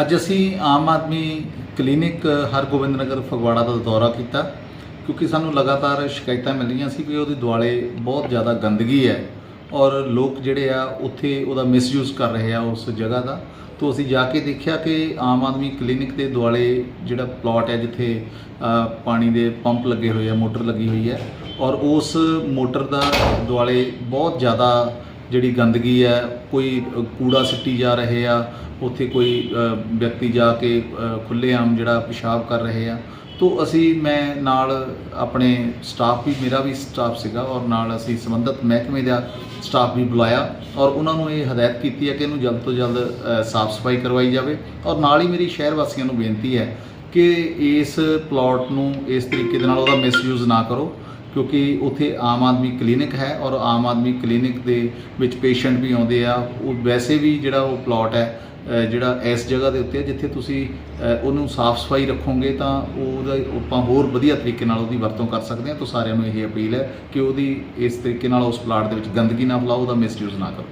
ਅੱਜ ਅਸੀਂ ਆਮ ਆਦਮੀ ਕਲੀਨਿਕ ਹਰਗੋਬਿੰਦ ਨਗਰ ਫਗਵਾੜਾ ਦਾ ਦੌਰਾ ਕੀਤਾ, ਕਿਉਂਕਿ ਸਾਨੂੰ ਲਗਾਤਾਰ ਸ਼ਿਕਾਇਤਾਂ ਮਿਲ ਰਹੀਆਂ ਸੀ ਕਿ ਉਹਦੇ ਦੁਆਲੇ ਬਹੁਤ ਜ਼ਿਆਦਾ ਗੰਦਗੀ ਹੈ ਔਰ ਲੋਕ ਜਿਹੜੇ ਆ ਉੱਥੇ ਉਹਦਾ ਮਿਸਯੂਜ਼ ਕਰ ਰਹੇ ਆ ਉਸ ਜਗ੍ਹਾ ਦਾ। ਤੋਂ ਅਸੀਂ ਜਾ ਕੇ ਦੇਖਿਆ ਕਿ ਆਮ ਆਦਮੀ ਕਲੀਨਿਕ ਦੇ ਦੁਆਲੇ ਜਿਹੜਾ ਪਲਾਟ ਹੈ ਜਿੱਥੇ ਪਾਣੀ ਦੇ ਪੰਪ ਲੱਗੇ ਹੋਏ ਆ, ਮੋਟਰ ਲੱਗੀ ਹੋਈ ਹੈ ਔਰ ਉਸ ਮੋਟਰ ਦਾ ਦੁਆਲੇ ਬਹੁਤ ਜ਼ਿਆਦਾ ਜਿਹੜੀ ਗੰਦਗੀ ਹੈ, ਕੋਈ ਕੂੜਾ ਸਿੱਟੀ ਜਾ ਰਹੇ ਆ, ਉੱਥੇ ਕੋਈ ਵਿਅਕਤੀ ਜਾ ਕੇ ਖੁੱਲ੍ਹੇਆਮ ਜਿਹੜਾ ਪਿਸ਼ਾਬ ਕਰ ਰਹੇ ਆ। ਤੋ ਅਸੀਂ, ਮੈਂ ਨਾਲ ਆਪਣੇ ਸਟਾਫ ਵੀ, ਮੇਰਾ ਵੀ ਸਟਾਫ ਸੀਗਾ ਔਰ ਨਾਲ ਅਸੀਂ ਸੰਬੰਧਿਤ ਮਹਿਕਮੇ ਦਾ ਸਟਾਫ ਵੀ ਬੁਲਾਇਆ ਔਰ ਉਹਨਾਂ ਨੂੰ ਇਹ ਹਦਾਇਤ ਕੀਤੀ ਹੈ ਕਿ ਇਹਨੂੰ ਜਲਦ ਤੋਂ ਜਲਦ ਸਾਫ਼ ਸਫ਼ਾਈ ਕਰਵਾਈ ਜਾਵੇ ਔਰ ਨਾਲ ਹੀ ਮੇਰੀ ਸ਼ਹਿਰ ਵਾਸੀਆਂ ਨੂੰ ਬੇਨਤੀ ਹੈ ਕਿ ਇਸ ਪਲਾਟ ਨੂੰ ਇਸ ਤਰੀਕੇ ਦੇ ਨਾਲ ਉਹਦਾ ਮਿਸਯੂਜ਼ ਨਾ ਕਰੋ। ਕਿਉਂਕਿ ਉੱਥੇ ਆਮ ਆਦਮੀ ਕਲੀਨਿਕ ਹੈ ਔਰ ਆਮ ਆਦਮੀ ਕਲੀਨਿਕ ਦੇ ਵਿੱਚ ਪੇਸ਼ੈਂਟ ਵੀ ਆਉਂਦੇ ਆ। ਉਹ ਵੈਸੇ ਵੀ ਜਿਹੜਾ ਉਹ ਪਲਾਟ ਹੈ ਜਿਹੜਾ ਇਸ ਜਗ੍ਹਾ ਦੇ ਉੱਤੇ ਜਿੱਥੇ ਤੁਸੀਂ ਉਹਨੂੰ ਸਾਫ਼ ਸਫ਼ਾਈ ਰੱਖੋਗੇ ਤਾਂ ਉਹਦਾ ਆਪਾਂ ਹੋਰ ਵਧੀਆ ਤਰੀਕੇ ਨਾਲ ਉਹਦੀ ਵਰਤੋਂ ਕਰ ਸਕਦੇ ਹਾਂ। ਤਾਂ ਸਾਰਿਆਂ ਨੂੰ ਇਹ ਅਪੀਲ ਹੈ ਕਿ ਉਹਦੀ ਇਸ ਤਰੀਕੇ ਨਾਲ ਉਸ ਪਲਾਟ ਦੇ ਵਿੱਚ ਗੰਦਗੀ ਨਾ ਫੈਲਾਓ, ਉਹਦਾ ਮਿਸਯੂਜ਼ ਨਾ ਕਰੋ।